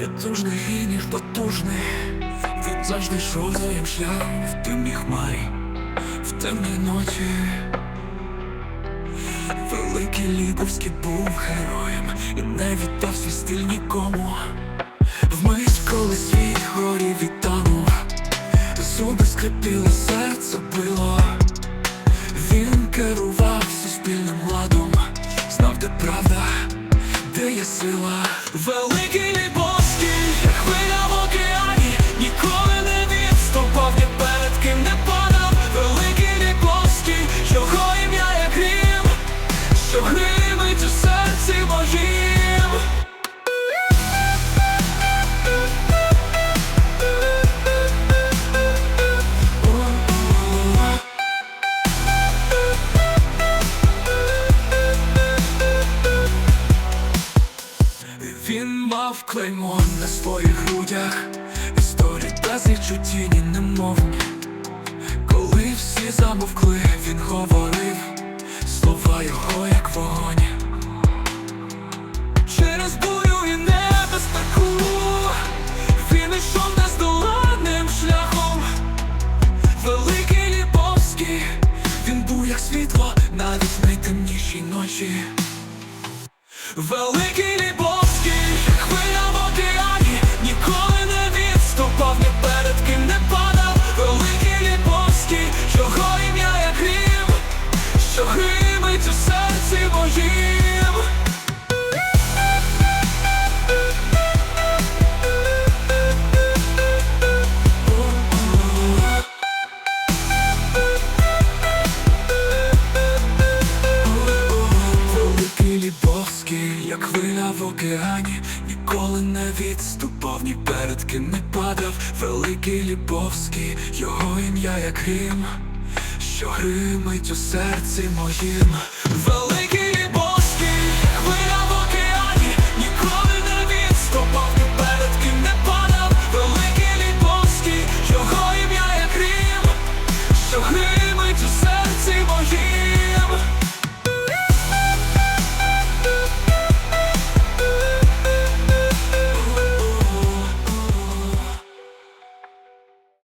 Відтужний гінів потужний, він завжди йшов шляхом в темній хмарі, в темній ночі. Великий Ліповський був героєм і не віддав свій стиль нікому. Вмить, коли світ горів і танув, зуби скрипіли, серце било. Великий Лібовський, Він мав клеймо на своїх грудях, історії безліч у тіні немовні. Коли всі замовкли, він говорив слова його, як вогонь. Через бурю і небезпеку він ішов нездоланним шляхом. Великий Ліповський, він був як світло навіть найтемнішій ночі. Великий Лібовський, океані, ніколи не відступав, ні перед ким не падав. Великий Лібовський, його ім'я як грім, що гримить у серці моїм.